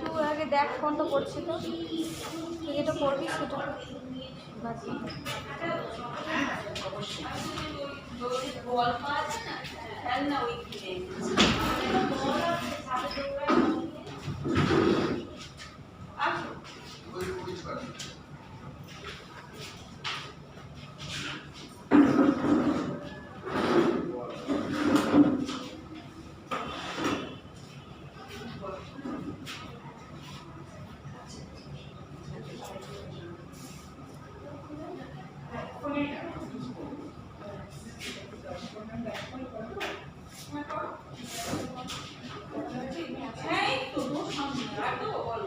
তুই আগে দেখ কোনটা পড়ছে তো। যেটা পড়বি সেটা বাকি এই তো সামনে আর তো বলো।